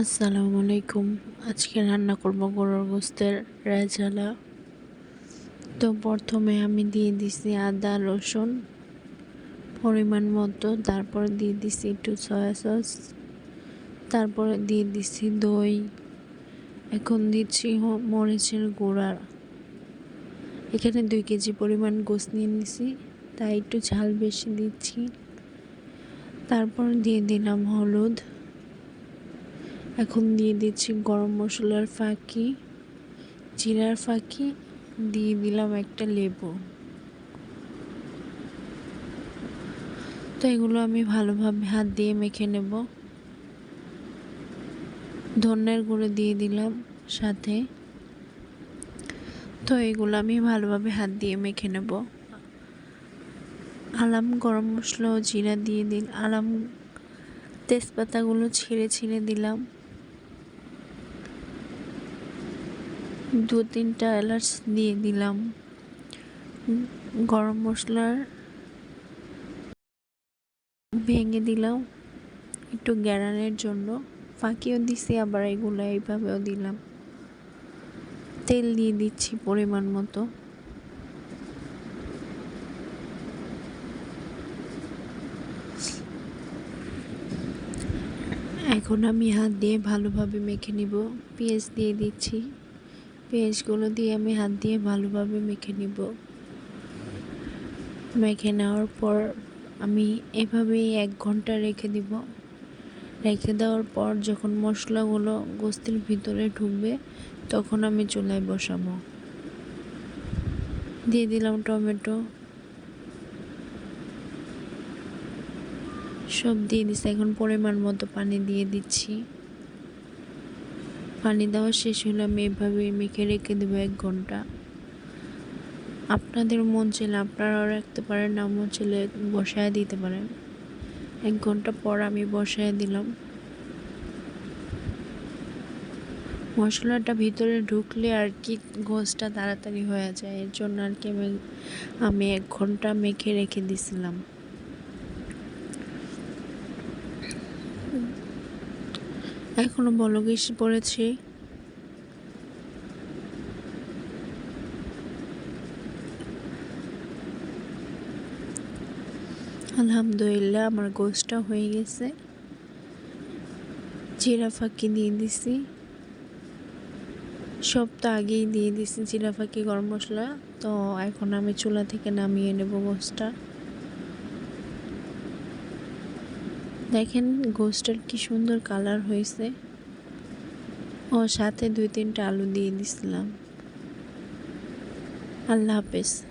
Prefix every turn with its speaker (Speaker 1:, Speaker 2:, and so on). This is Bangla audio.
Speaker 1: আসসালামু আলাইকুম। আজকে রান্না করব গরুর গোস্তের রেজালা। তো প্রথমে আমি দিয়ে দিছি আদা, রসুন, পরিমাণ মতো। তারপরে দিয়ে দিছি একটু সয়া সস। তারপরে দিয়ে দিছি দই। এখন দিচ্ছি মরিচের গুঁড়া। এখানে দুই কেজি পরিমাণ গোস্ত নিয়ে নিছি, তাই একটু ঝাল বেশি দিচ্ছি। তারপর দিয়ে দিলাম হলুদ। এখন দিয়ে দিচ্ছি গরম মশলার ফাঁকি, জিরার ফাঁকি, দিয়ে দিলাম একটা লেবু। তো এগুলো আমি ভালোভাবে হাত দিয়ে মেখে নেব। ধনের গুঁড়ো দিয়ে দিলাম সাথে। তো এগুলো আমি ভালোভাবে হাত দিয়ে মেখে নেব। আলাম গরম মশলা ও জিরা দিয়ে দিন আলাম তেজপাতাগুলো ছিঁড়ে ছিঁড়ে দিলাম। দু তিনটা এলাচ দিয়ে দিলাম। গরম মশলার ভেঙে দিলাম একটু গ্যারানের জন্য। ফাঁকিও দিছি, আবার এগুলো এইভাবেও দিলাম। তেল দিয়ে দিচ্ছি পরিমাণ মতো। এখন আমি হাত দিয়ে ভালোভাবে মেখে নিব। পেঁয়াজ দিয়ে দিচ্ছি। পেঁয়াজগুলো দিয়ে আমি হাত দিয়ে ভালোভাবে মেখে নিব। মেখে নেওয়ার পর আমি এভাবেই এক ঘণ্টা রেখে দিব। রেখে দেওয়ার পর যখন মশলাগুলো গোস্তের ভিতরে ঢুকবে, তখন আমি চুলায় বসাবো। দিয়ে দিলাম টমেটো। সব দিয়ে দিচ্ছি এখন পরিমাণ মতো পানি দিয়ে দিচ্ছি। পানি দেওয়া শেষ হলে আমি এভাবে মেখে রেখে দেবো এক ঘণ্টা। আপনাদের মন চাইলে আপনারাও রাখতে পারেন না মন চাইলে বসায় দিতে পারেন। এক ঘণ্টা পর আমি বসায় দিলাম। মশলাটা ভিতরে ঢুকলে আর কি গোসটা তাড়াতাড়ি হয়ে যায়, এর জন্য আর কি আমি এক ঘণ্টা মেখে রেখে দিছিলাম। এখনও বলক এসে পড়েছে। আলহামদুলিল্লাহ, আমার গোসটা হয়ে গেছে। জিরা ফাঁকি দিয়ে দিছি। সব তো আগেই দিয়ে দিছি জিরা ফাঁকি, গরম মশলা। তো এখন আমি চুলা থেকে নামিয়ে নেব গোসটা দেখেন গোস্টের কি সুন্দর কালার হয়েছে। ও, সাথে দুই তিনটা আলু দিয়ে দিছিলাম। আল্লাহ হাফেজ।